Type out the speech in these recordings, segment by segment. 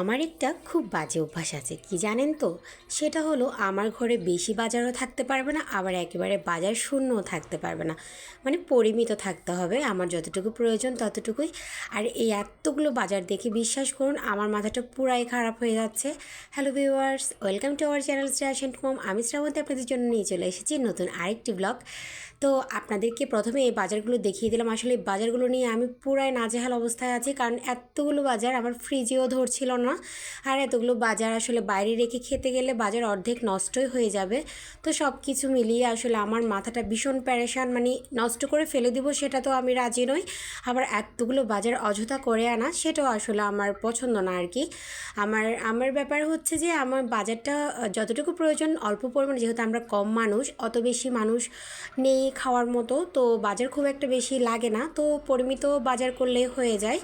আমার একটা খুব বাজে অভ্যাস আছে, কি জানেন তো? সেটা হলো আমার ঘরে বেশি বাজারও থাকতে পারবে না, আবার একেবারে বাজার শূন্যও থাকতে পারবে না। মানে পরিমিত থাকতে হবে, আমার যতটুকু প্রয়োজন ততটুকুই। আর এই এতগুলো বাজার দেখে বিশ্বাস করুন, আমার মাথাটা পুরাই খারাপ হয়ে যাচ্ছে। Hello viewers welcome to our channel স্ট্যাশেন্ট কম আমি শ্রাবন্তী, আপনাদের জন্য নিয়ে চলে এসেছি নতুন আরেকটি ব্লগ তো আপনাদেরকে প্রথমে এই বাজারগুলো দেখিয়ে দিলাম। আসলে এই বাজারগুলো নিয়ে আমি পুরাই নাজেহাল অবস্থায় আছি, কারণ এতগুলো বাজার আমার ফ্রিজেও ধরছিল না। আর এতগুলো বাজার আসলে বাইরে রেখে খেতে গেলে বাজার অর্ধেক নষ্টই হয়ে যাবে। তো সব কিছু মিলিয়ে আসলে আমার মাথাটা ভীষণ প্যারেশান মানে নষ্ট করে ফেলে দিব সেটা তো আমি রাজি নই। আবার এতগুলো বাজার অযথা করে আনা সেটাও আসলে আমার পছন্দ না আর কি আমার আমার ব্যাপার হচ্ছে যে আমার বাজারটা যতটুকু প্রয়োজন অল্প পরিমাণে, যেহেতু আমরা কম মানুষ, অত বেশি মানুষ নেই খাওয়ার মতো, তো বাজার খুব একটা বেশি লাগে না। তো পরিমিত বাজার করলে হয়ে যায়।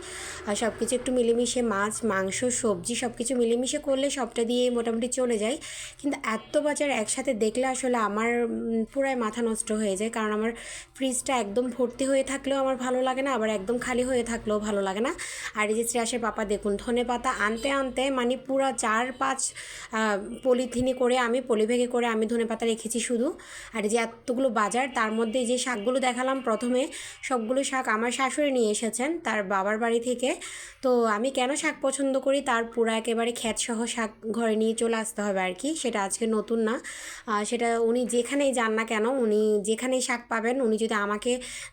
আর সব কিছু একটু মিলেমিশে মাছ, মাংস সবজি সব কিছু মিলেমিশে করলে সবটা দিয়ে মোটামুটি চলে যায়। কিন্তু এত বাজার একসাথে দেখলে আসলে আমার পুরাই মাথা নষ্ট হয়ে যায়। কারণ আমার ফ্রিজটা একদম ভর্তি হয়ে থাকলেও আমার ভালো লাগে না, আবার একদম খালি হয়ে থাকলেও ভালো লাগে না। আর এই যে শ্রেয়াসের পাপা, দেখুন, ধনে পাতা আনতে আনতে মানে পুরা চার পাঁচ পলিথিনে করে আমি, পলিব্যাগে করে আমি ধনে পাতা রেখেছি শুধু। আর যে এতগুলো বাজার, তার মধ্যে যে শাকগুলো দেখালাম প্রথমে, সবগুলো শাক আমার শাশুড়ি নিয়ে এসেছেন, তার বাবার বাড়ি থেকে। তো আমি কেন শাক পছন্দ করি, তার পুরো একেবারে খ্যাতসহ শাক ঘরে নিয়ে চলে আসতে হবে আর কি। সেটা আজকে নতুন না। সেটা উনি যেখানেই যান না কেন, উনি যেখানেই শাক পাবেন, উনি যদি আমাকে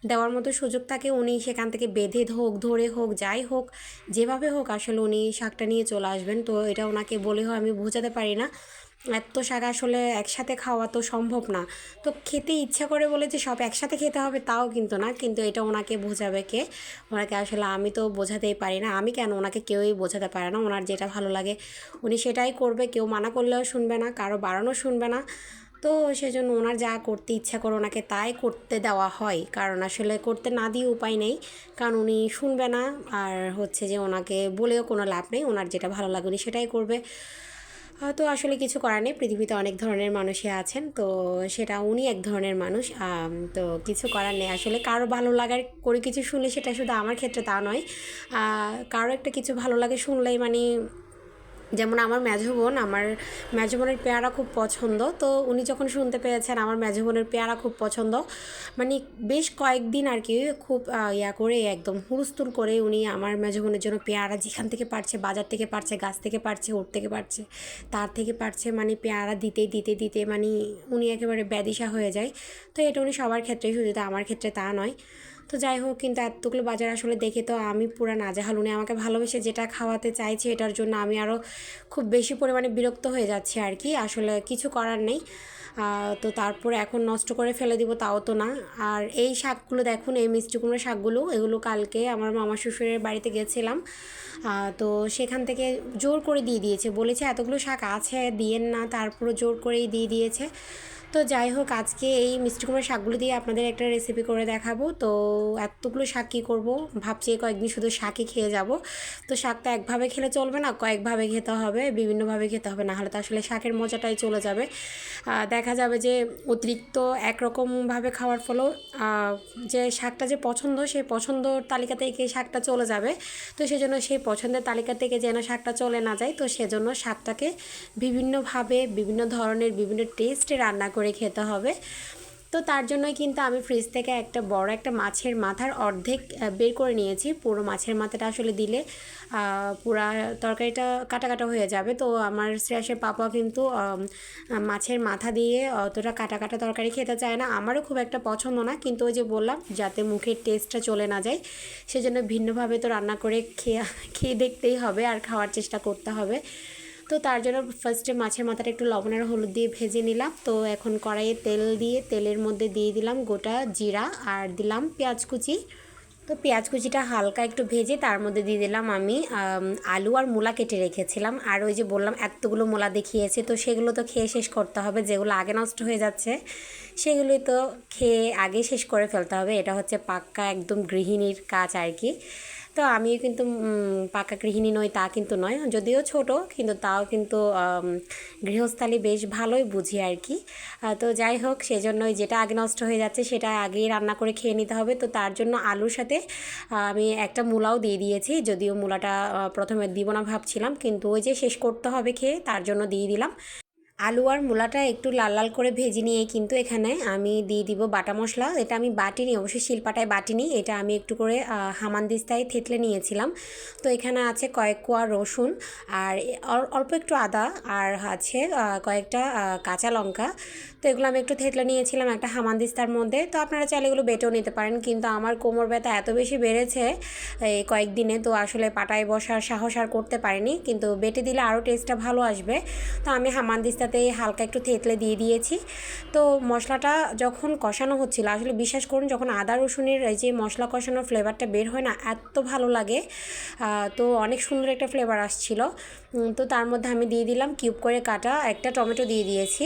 দেওয়ার মতো সুযোগ থাকে, উনি সেখান থেকে বেঁধে হোক, ধরে হোক, যাই হোক, যেভাবে হোক আসলে উনি শাকটা নিয়ে চলে আসবেন। তো এটা ওনাকে বলেও আমি বোঝাতে পারি না। এত শাক আসলে একসাথে খাওয়া তো সম্ভব না। তো খেতে ইচ্ছা করে বলে যে সব একসাথে খেতে হবে তাও কিন্তু না, কিন্তু এটা ওনাকে বোঝাবে কে। ওনাকে আসলে আমি তো বোঝাতেই পারি না। আমি কেন ওনাকে কেউই বোঝাতে পারে না? ওনার যেটা ভালো লাগে উনি সেটাই করবে, কেউ মানা করলেও শুনবে না, কারও বাড়ানো শুনবে না। তো সেজন্য ওনার যা করতে ইচ্ছা করে ওনাকে তাই করতে দেওয়া হয়। কারণ আসলে করতে না দিয়ে উপায় নেই, কারণ উনি শুনবে না। আর হচ্ছে যে ওনাকে বলেও কোনো লাভ নেই, ওনার যেটা ভালো লাগে উনি সেটাই করবে। তো আসলে কিছু করার নেই। পৃথিবীতে অনেক ধরনের মানুষই আছেন, তো সেটা উনি এক ধরনের মানুষ। তো কিছু করার নেই। আসলে কারও ভালো লাগার করে কিছু শুনলে সেটা শুধু আমার ক্ষেত্রে তা নয়। কারও একটা কিছু ভালো লাগে শুনলেই মানে যেমন আমার মেজো বোন, আমার মেজো বোনের পেয়ারা খুব পছন্দ। তো উনি যখন শুনতে পেয়েছেন আমার মেজো বোনের পেয়ারা খুব পছন্দ মানে বেশ কয়েকদিন আর কি খুব ইয়া করে একদম হুড়স্থুল করে উনি আমার মেজো বোনের জন্য পেয়ারা যেখান থেকে পারছে, বাজার থেকে পারছে, গাছ থেকে পারছে, ওর থেকে পারছে, তার থেকে পারছে মানে পেয়ারা দিতে দিতে দিতে মানে উনি একেবারে ব্যাদিশা হয়ে যায়। তো এটা উনি সবার ক্ষেত্রেই শুধু আমার ক্ষেত্রে তা নয়। তো যাই হোক, কিন্তু এতগুলো বাজার আসলে দেখে তো আমি পুরো নাজেহাল। উনি আমাকে ভালোবেসে যেটা খাওয়াতে চাইছে এটার জন্য আমি আরও খুব বেশি পরিমাণে বিরক্ত হয়ে যাচ্ছি আর কি। আসলে কিছু করার নেই। তো তারপর এখন নষ্ট করে ফেলে দিব তাও তো না। আর এই শাকগুলো দেখুন, এই মিষ্টি কুমড়ো শাকগুলো, এগুলো কালকে আমার মামা শ্বশুরের বাড়িতে গেছিলাম। তো সেখান থেকে জোর করে দিয়ে দিয়েছে। বলেছে, এতগুলো শাক আছে, দিয়েন না। তারপরে জোর করেই দিয়ে দিয়েছে। তো যাই হোক, আজকে এই মিষ্টি কুমড়োর শাকগুলো দিয়ে আপনাদের একটা রেসিপি করে দেখাবো। তো এতগুলো শাক কী করব। ভাবছি কয়েকদিন শুধু শাকই খেয়ে যাব। তো শাকটা একভাবে খেলে চলবে না, কয়েকভাবে খেতে হবে, বিভিন্নভাবে খেতে হবে না হলে তো আসলে শাকের মজাটাই চলে যাবে। দেখা যাবে যে অতিরিক্ত একরকমভাবে খাওয়ার ফলেও যে শাকটা যে পছন্দ, সেই পছন্দর তালিকা থেকে শাকটা চলে যাবে। তো সেজন্য সেই পছন্দের তালিকা থেকে যেন শাকটা চলে না যায়, তো সেজন্য শাকটাকে বিভিন্নভাবে, বিভিন্ন ধরনের, বিভিন্ন টেস্টে রান্না করে খেতে হবে। তো তার জন্যই কিন্তু আমি ফ্রিজ থেকে একটা বড় একটা মাছের মাথার অর্ধেক বের করে নিয়েছি। পুরো মাছের মাথাটা আসলে দিলে পুরা তরকারিটা কাটা কাটা হয়ে যাবে। তো আমার শ্রেয়াসের পাপা কিন্তু মাছের মাথা দিয়ে অতটা কাটা কাটা তরকারি খেতে চায় না। আমারও খুব একটা পছন্দ না, কিন্তু ওই যে বললাম, যাতে মুখের টেস্টটা চলে না যায়, সেজন্য ভিন্নভাবে তো রান্না করে খেয়ে খেয়ে দেখতেই হবে আর খাওয়ার চেষ্টা করতে হবে। তো তার জন্য ফার্স্টে মাছের মাথাটা একটু লবণ আর হলুদ দিয়ে ভেজে নিলাম। তো এখন কড়াইয়ে তেল দিয়ে, তেলের মধ্যে দিয়ে দিলাম গোটা জিরা আর দিলাম পেঁয়াজ কুচি। তো পেঁয়াজ কুচিটা হালকা একটু ভেজে তার মধ্যে দিয়ে দিলাম আমি, আলু আর মূলা কেটে রেখেছিলাম। আর ওই যে বললাম এতগুলো মূলা দেখিয়েছে, তো সেগুলো তো খেয়ে শেষ করতে হবে, যেগুলো আগে নষ্ট হয়ে যাচ্ছে, সেগুলোই তো খেয়ে আগে শেষ করে ফেলতে হবে। এটা হচ্ছে পাক্কা একদম গৃহিণীর কাজ আর কি। তো আমিও কিন্তু পাকা গৃহিণী নই, তা কিন্তু নয়। যদিও ছোট, কিন্তু তাও কিন্তু গৃহস্থালী বেশ ভালোই বুঝি আর কি। তো যাই হোক, সেজন্যই যেটা আগে নষ্ট হয়ে যাচ্ছে, সেটা আগেই রান্না করে খেয়ে নিতে হবে। তো তার জন্য আলুর সাথে আমি একটা মূলাও দিয়ে দিয়েছি। যদিও মূলাটা প্রথমে দিব না ভাবছিলাম, কিন্তু ওই যে শেষ করতে হবে খেয়ে, তার জন্য দিয়ে দিলাম। আলু আর মূলাটা একটু লাল লাল করে ভেজে নিয়ে কিন্তু এখানে আমি দিয়ে দিব বাটা মশলা। এটা আমি বাটিনি অবশ্যই শিলপাটায় বাটিনি এটা আমি একটু করে হামানদিস্তায় থেতলে নিয়েছিলাম। তো এখানে আছে কয়েক কোয়া রসুন আর অল্প একটু আদা আর আছে কয়েকটা কাঁচা লঙ্কা। তো এগুলো আমি একটু থেতলে নিয়েছিলাম একটা হামানদিস্তার মধ্যে। তো আপনারা চাইলে এগুলো বেটেও নিতে পারেন। কিন্তু আমার কোমর ব্যথা এত বেশি বেড়েছে এই কয়েকদিনে, তো আসলে পাটায় বসার সাহস আর করতে পারিনি। কিন্তু বেটে দিলে আরও টেস্টটা ভালো আসবে। তো আমি হামানদিস্তাতে হালকা একটু থেতলে দিয়ে দিয়েছি। তো মশলাটা যখন কষানো হচ্ছিল, আসলে বিশ্বাস করুন, যখন আদা, রসুনের যে মশলা কষানোর ফ্লেভারটা বের হয় না, এত ভালো লাগে। তো অনেক সুন্দর একটা ফ্লেভার আসছিল। তো তার মধ্যে আমি দিয়ে দিলাম কিউব করে কাটা একটা টমেটো দিয়ে দিয়েছি।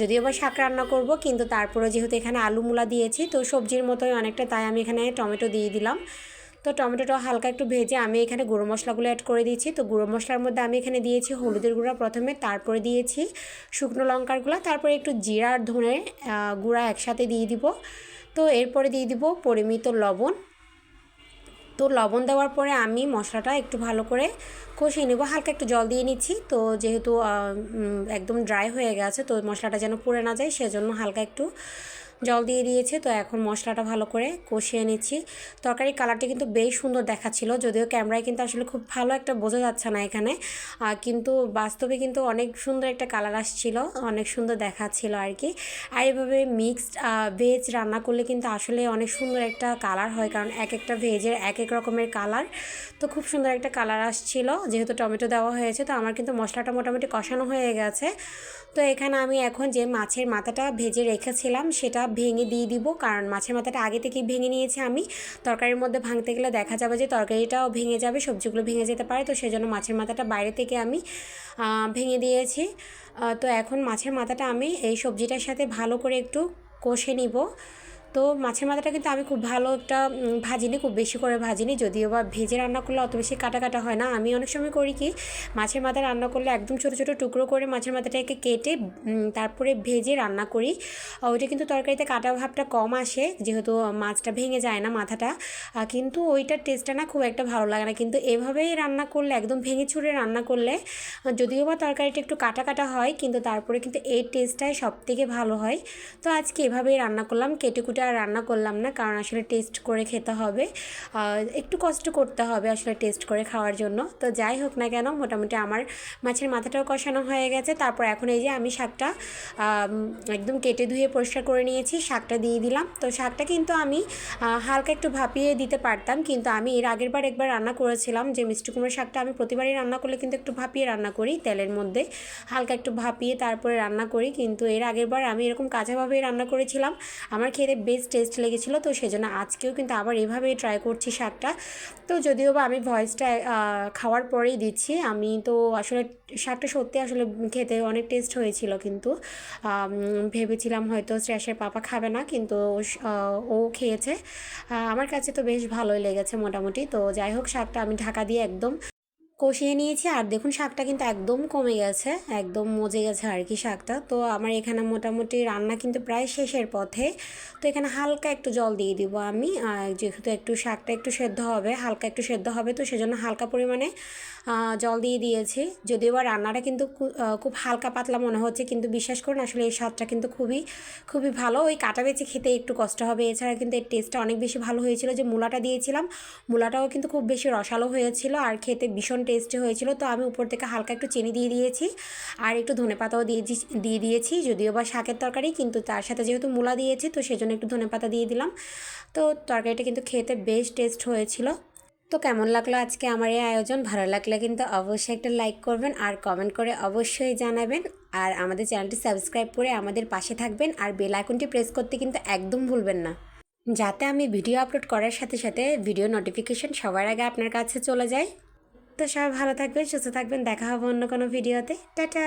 যদিও বা শাক রান্না করব, কিন্তু তারপরে যেহেতু এখানে আলু মূলা দিয়েছি, তো সবজির মতোই অনেকটা, তাই আমি এখানে টমেটো দিয়ে দিলাম। তো টমেটোটা হালকা একটু ভেজে আমি এখানে গুঁড়ো মশলাগুলো অ্যাড করে দিয়েছি। তো গুঁড়ো মশলার মধ্যে আমি এখানে দিয়েছি হলুদের গুঁড়া প্রথমে, তারপরে দিয়েছি শুকনো লঙ্কার গুঁড়া তারপরে একটু জিরা আর ধনে গুঁড়া একসাথে দিয়ে দিব। তো এরপরে দিয়ে দিব পরিমিত লবণ। তো লবণ দেওয়ার পরে আমি মশলাটা একটু ভালো করে কষিয়ে নেব। হালকা একটু জল দিয়ে নিচ্ছি। তো যেহেতু একদম ড্রাই হয়ে গেছে, তো মশলাটা যেন পুড়ে না যায়, সেজন্য হালকা একটু জল দিয়ে দিয়েছে, তো এখন মশলাটা ভালো করে কষিয়ে নিচ্ছি। তরকারির কালারটি কিন্তু বেশ সুন্দর দেখাচ্ছিল, যদিও ক্যামেরায় কিন্তু আসলে খুব ভালো একটা বোঝা যাচ্ছে না এখানে। কিন্তু বাস্তবে কিন্তু অনেক সুন্দর একটা কালার আসছিল, অনেক সুন্দর দেখাচ্ছিল আর কি। আর এভাবে মিক্সড ভেজ রান্না করলে কিন্তু আসলে অনেক সুন্দর একটা কালার হয়, কারণ এক একটা ভেজের এক এক রকমের কালার। তো খুব সুন্দর একটা কালার আসছিল, যেহেতু টমেটো দেওয়া হয়েছে, তো আমার কিন্তু মশলাটা মোটামুটি কষানো হয়ে গেছে। তো এখানে আমি এখন যে মাছের মাথাটা ভেজে রেখেছিলাম, সেটা ভেঙে দিয়ে দিব। কারণ মাছের মাথাটা আগে থেকেই ভেঙে নিয়েছি আমি। তরকারির মধ্যে ভাঙতে গেলে দেখা যাবে যে তরকারিটাও ভেঙে যাবে, সবজিগুলো ভেঙে যেতে পারে। তো সেজন্য মাছের মাথাটা বাইরে থেকে আমি ভেঙে দিয়েছি। তো এখন মাছের মাথাটা আমি এই সবজিটার সাথে ভালো করে একটু কষে নিব। তো মাছের মাথাটা কিন্তু আমি খুব ভালো একটা ভাজিনি, খুব বেশি করে ভাজিনি। যদিও বা ভেজে রান্না করলে অত বেশি কাটা কাটা হয় না। আমি অনেক সময় করি কি, মাছের মাথা রান্না করলে একদম ছোটো ছোটো টুকরো করে মাছের মাথাটাকে কেটে তারপরে ভেজে রান্না করি। ওইটা কিন্তু তরকারিতে কাটা ভাবটা কম আসে, যেহেতু মাছটা ভেঙে যায় না মাথাটা। কিন্তু ওইটার টেস্টটা না খুব একটা ভালো লাগে না। কিন্তু এভাবেই রান্না করলে, একদম ভেঙে ছুঁড়ে রান্না করলে যদিও বা তরকারিটা একটু কাটা কাটা হয়, কিন্তু তারপরে কিন্তু এই টেস্টটাই সব থেকে ভালো হয়। তো আজকে এভাবেই রান্না করলাম কেটে কুটে আর রান্না করলাম না, কারণ আসলে টেস্ট করে খেতে হবে। একটু কষ্ট করতে হবে আসলে টেস্ট করে খাওয়ার জন্য। তো যাই হোক না কেন, মোটামুটি আমার মাছের মাথাটাও কষানো হয়ে গেছে। তারপর এখন এই যে আমি শাকটা একদম কেটে ধুয়ে পরিষ্কার করে নিয়েছি, শাকটা দিয়ে দিলাম। তো শাকটা কিন্তু আমি হালকা একটু ভাপিয়ে দিতে পারতাম, কিন্তু আমি এর আগের বার একবার রান্না করেছিলাম যে মিষ্টি কুমড়োর শাকটা আমি প্রতিবারই রান্না করলে কিন্তু একটু ভাপিয়ে রান্না করি, তেলের মধ্যে। হালকা একটু ভাপিয়ে তারপরে রান্না করি, কিন্তু এর আগের বার আমি এরকম কাঁচাভাবেই রান্না করেছিলাম। আমার খেতে বেশ টেস্ট লেগেছিলো, তো সেজন্য আজকেও কিন্তু আবার এভাবেই ট্রাই করছি শাকটা। তো যদিও বা আমি ভয়েসটা খাওয়ার পরেই দিচ্ছি, আমি তো আসলে শাকটা সত্যি আসলে খেতে অনেক টেস্ট হয়েছিল কিন্তু। ভেবেছিলাম হয়তো শ্রেয়াসের পাপা খাবে না, কিন্তু ও খেয়েছে। আমার কাছে তো বেশ ভালোই লেগেছে মোটামুটি, তো যাই হোক, শাকটা আমি ঢাকা দিয়ে একদম কষিয়ে নিয়েছি, আর দেখুন শাকটা কিন্তু একদম কমে গেছে, একদম মজে গেছে আর কি শাকটা। তো আমার এখানে মোটামুটি রান্না কিন্তু প্রায় শেষের পথে। তো এখানে হালকা একটু জল দিয়ে দিব আমি যেহেতু একটু শাকটা একটু সেদ্ধ হবে, হালকা একটু সেদ্ধ হবে, তো সেজন্য হালকা পরিমাণে জল দিয়ে দিয়েছি। যদিও বা রান্নাটা কিন্তু খুব হালকা পাতলা মনে হচ্ছে, কিন্তু বিশ্বাস করুন আসলে এই স্বাদটা কিন্তু খুবই খুবই ভালো। ওই কাটা বেছে খেতে একটু কষ্ট হবে, এছাড়া কিন্তু এর টেস্টটা অনেক বেশি ভালো হয়েছিল যে মূলাটা দিয়েছিলাম। মূলাটাও কিন্তু খুব বেশি রসালো হয়েছিল, আর খেতে ভীষণ টেস্টি হয়েছিল, তো আমি উপর থেকে হালকা একটু চিনি দিয়ে দিয়েছি আর একটু ধনেপাতাও দিয়ে দি- দিয়ে দিয়েছি, যদিও বা শাকের তরকারি, কিন্তু তার সাথে যেহেতু মূলা দিয়েছি, তো সেজন্য একটু ধনেপাতা দিয়ে দিলাম। তো তরকারিটা কিন্তু খেতে বেশ টেস্ট হয়েছিল। তো কেমন লাগল আজকে আমার এই আয়োজন? ভালো লাগলে কিন্তু অবশ্যই একটা লাইক করবেন আর কমেন্ট করে অবশ্যই জানাবেন। আর আমাদের চ্যানেলটি সাবস্ক্রাইব করে আমাদের পাশে থাকবেন আর বেল আইকনটি প্রেস করতে কিন্তু একদম ভুলবেন না। যাতে আমি ভিডিও আপলোড করার সাথে সাথে ভিডিও নোটিফিকেশন সবার আগে আপনার কাছে চলে যায়। তো সবাই ভালো থাকবেন সুস্থ থাকবেন দেখা হবে অন্য কোনো ভিডিওতে। টাটা!